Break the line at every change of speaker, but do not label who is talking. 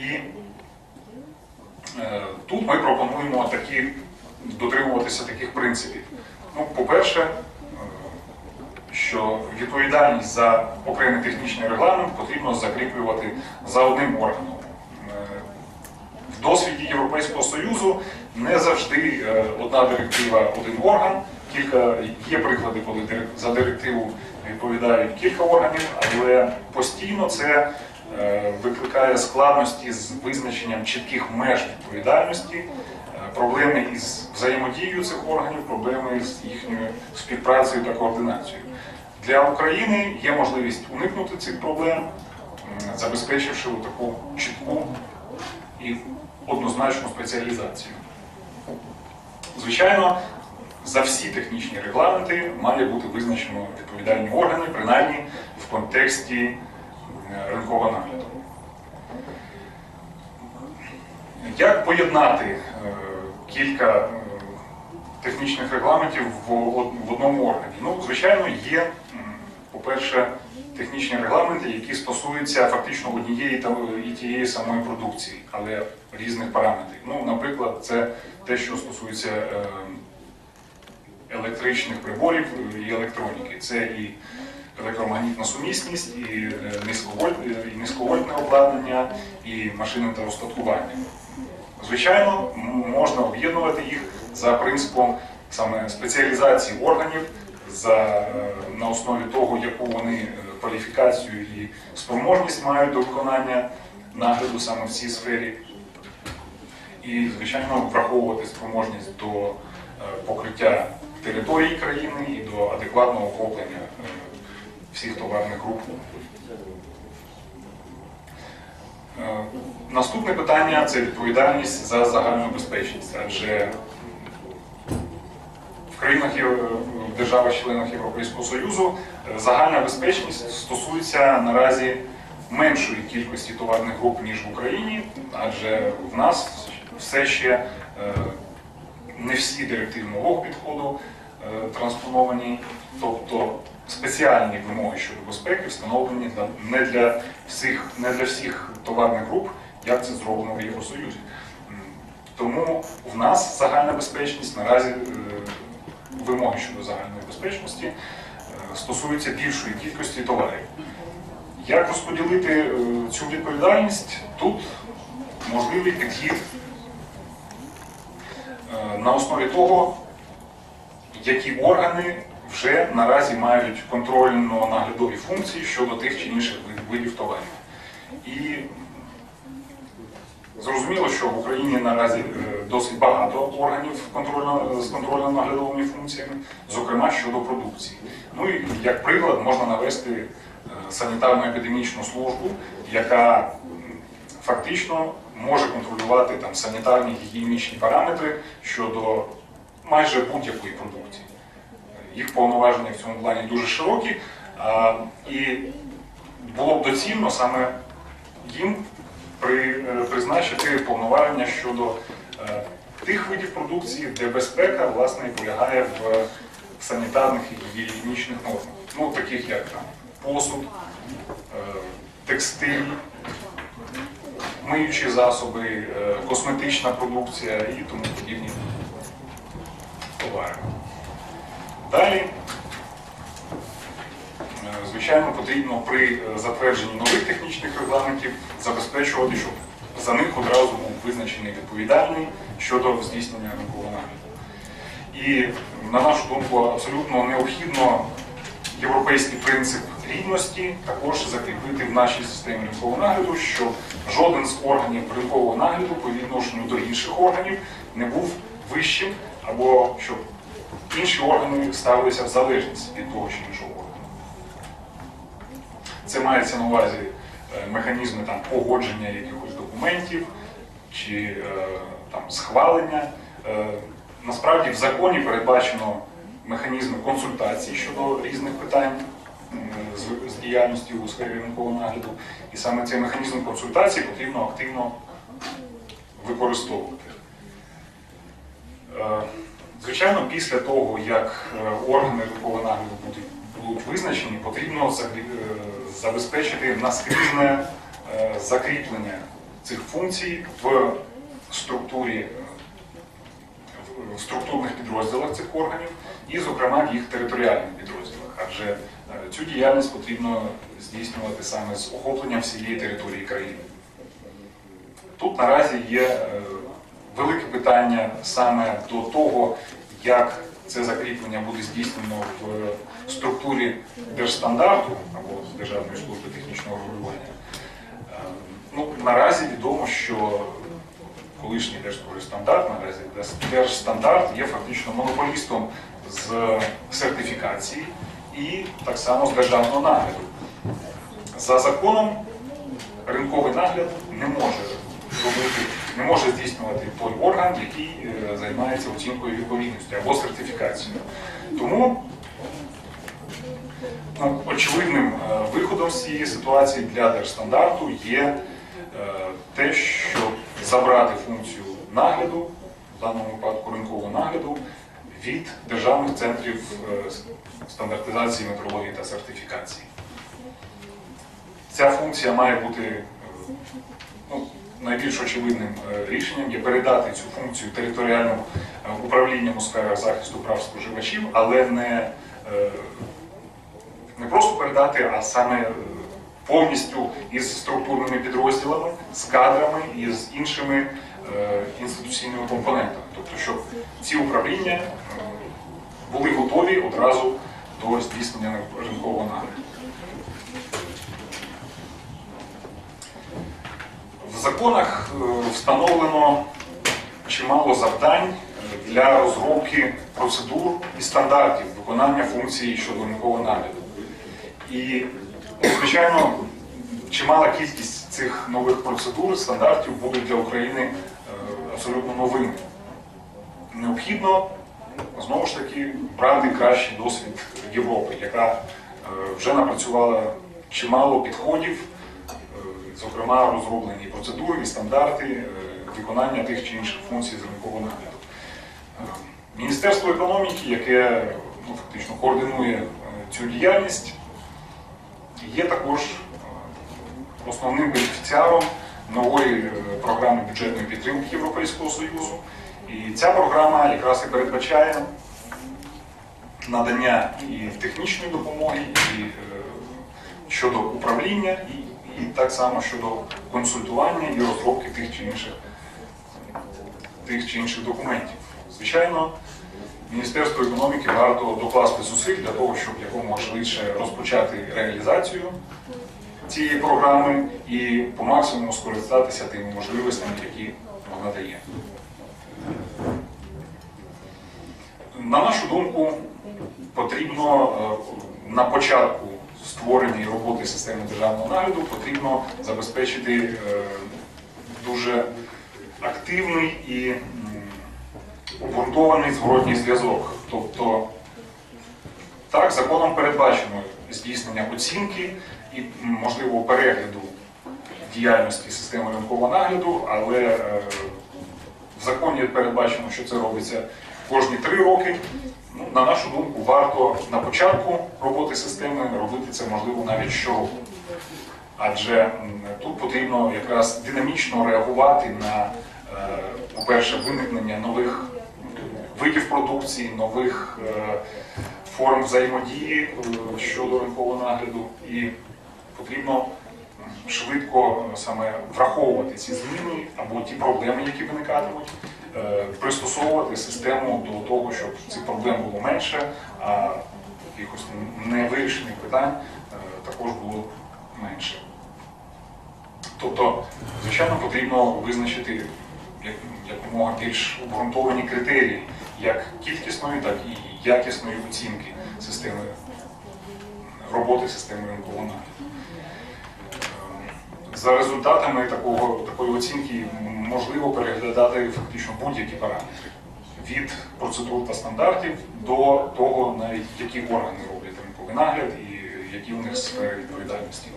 І е, тут ми пропонуємо такі, дотримуватися таких принципів. Ну, по-перше, е, що відповідальність за окремий технічний регламент потрібно закріплювати за одним органом. Е, В досвіді Європейського Союзу не завжди е, одна директива, один орган. Кілька є приклади, коли за директиву відповідають кілька органів, але постійно це викликає складності з визначенням чітких меж відповідальності, е, проблеми із взаємодією цих органів, проблеми з їхньою співпрацею та координацією. Для України є можливість уникнути цих проблем, забезпечивши таку чітку і однозначну спеціалізацію. Звичайно, за всі технічні регламенти має бути визначено відповідальні органи, принаймні в контексті е, ринкового нагляду. Як поєднати е, кілька е, технічних регламентів в одному органі? Ну, звичайно, є, по-перше, технічні регламенти, які стосуються фактично однієї та і тієї самої продукції, але різних параметрів. Ну, наприклад, це те, що стосується е, електричних приборів і електроніки. Це і електромагнітна сумісність, і е, низьковольт- і низьковольтне обладнання, і машини та устаткування. Звичайно, можна об'єднувати їх за принципом саме спеціалізації органів, за, е, на основі того, яку вони е, кваліфікацію і спроможність мають до виконання нагляду саме в цій сфері. І, звичайно, враховувати спроможність до покриття території країни і до адекватного охоплення всіх товарних груп. Е, Наступне питання це відповідальність за загальну безпечність, адже в країнах в державах-членах Європейського Союзу е, загальна безпечність стосується наразі меншої кількості товарних груп, ніж в Україні, адже в нас все ще е, не всі директиви нового підходу е, транспоновані, тобто спеціальні вимоги щодо безпеки встановлені не для всіх, не для всіх товарних груп, як це зроблено в Євросоюзі. Тому в нас загальна безпечність наразі е, вимоги щодо загальної безпечності е, стосуються більшої кількості товарів. Як розподілити е, цю відповідальність? Тут можливий підхід на основі того, які органи вже наразі мають контрольно-наглядові функції щодо тих чи інших видів товарів. І зрозуміло, що в Україні наразі е, досить багато органів контрольно- з контрольно-наглядовими функціями, зокрема щодо продукції. Ну і як приклад можна навести е, санітарно-епідемічну службу, яка фактично може контролювати там санітарні гігієнічні параметри щодо майже будь-якої продукції. Їх повноваження в цьому плані дуже широкі, і було б доцільно саме їм е, призначити повноваження щодо е, тих видів продукції, де безпека власне полягає в санітарних і гігієнічних нормах. Ну, таких як там посуд, е, текстиль, миючі засоби, косметична продукція і тому подібні товари. Далі, е, звичайно, потрібно при е, затвердженні нових технічних регламентів забезпечувати, щоб за них одразу був визначений відповідальний щодо здійснення ринкового нагляду. І, на нашу думку, абсолютно необхідно європейський принцип рівності також закріпити в нашій системі ринкового нагляду, щоб жоден з органів ринкового нагляду по відношенню до інших органів не був вищим, або щоб інші органи ставилися в залежність від того чи іншого органу. Це мається на увазі е, механізми там, погодження якихось документів чи е, там, схвалення. Е, Насправді в законі передбачено механізми консультацій щодо різних питань з, діяльністю у сфері ринкового нагляду. І саме цей механізм консультацій потрібно активно використовувати. Звичайно, після того, як е, органи нагляду будуть, визначені, потрібно е, забезпечити наскрізне е, закріплення цих функцій в структурі, в- структурних підрозділах цих органів і, зокрема, в їх територіальних підрозділах. Адже цю діяльність потрібно здійснювати саме з охопленням всієї території країни. Тут наразі є велике питання саме до того, як це закріплення буде здійснено в структурі держстандарту або Державної служби технічного регулювання. Е, Ну, наразі відомо, що колишній держстандарт, наразі держстандарт є фактично монополістом з сертифікації і так само з державного нагляду. За законом ринковий нагляд не може робити, не може здійснювати той орган, який е, займається оцінкою відповідності або сертифікацією. Тому ну, очевидним е, виходом з цієї ситуації для держстандарту є е, те, щоб забрати функцію нагляду, в даному випадку ринкового нагляду, від державних центрів стандартизації, метрології та сертифікації. Ця функція має бути ну, найбільш очевидним е, рішенням є передати цю функцію територіальним е, управлінням у сферах захисту прав споживачів, але не, е, не просто передати, а саме повністю із структурними підрозділами, з кадрами і з іншими інституційними компонентами. Тобто, щоб ці управління були готові одразу до здійснення ринкового нагляду. В законах е, встановлено чимало завдань е, для розробки процедур і стандартів виконання функцій щодо ринкового нагляду. І, звичайно, чимала кількість цих нових процедур, стандартів будуть для України е, абсолютно новими. Необхідно знову ж таки брати кращий досвід Європи, яка вже напрацювала чимало підходів зокрема розроблені процедури і стандарти е, виконання тих чи інших функцій з ринкового нагляду. Е, Міністерство економіки, яке ну, фактично координує е, цю діяльність, є також основним бенефіціаром нової програми бюджетної підтримки Європейського Союзу. І ця програма якраз і передбачає надання і технічної допомоги, і щодо управління, і, і так само щодо консультування і розробки тих чи інших, тих чи інших документів. Звичайно, Міністерству економіки варто докласти зусиль для того, щоб якомога швидше розпочати реалізацію цієї програми і по максимуму скористатися тими можливостями, які вона дає. На нашу думку, потрібно е, на початку створення і роботи системи державного нагляду потрібно забезпечити е, дуже активний і обґрунтований зворотній зв'язок. Тобто, так, законом передбачено здійснення оцінки і, можливо, перегляду діяльності системи ринкового нагляду, але е, в законі передбачено, що це робиться кожні три роки. Ну, на нашу думку, варто на початку роботи системи робити це можливо навіть щороку. Адже тут потрібно якраз динамічно реагувати на, е, по-перше, виникнення нових видів продукції, нових е, форм взаємодії е, щодо ринкового нагляду. І потрібно швидко саме враховувати ці зміни або ті проблеми, які виникатимуть, пристосовувати систему до того, щоб цих проблем було менше, а якихось невирішених питань е, також було менше. Тобто, звичайно, потрібно визначити якомога більш обґрунтовані критерії як кількісної, так і якісної оцінки системи роботи системи ринкового нагляду. Ем, За результатами такого, такої оцінки можливо переглядати фактично будь-які параметри від процедур та стандартів до того, навіть які органи роблять ринковий нагляд і які у них сфери відповідальності.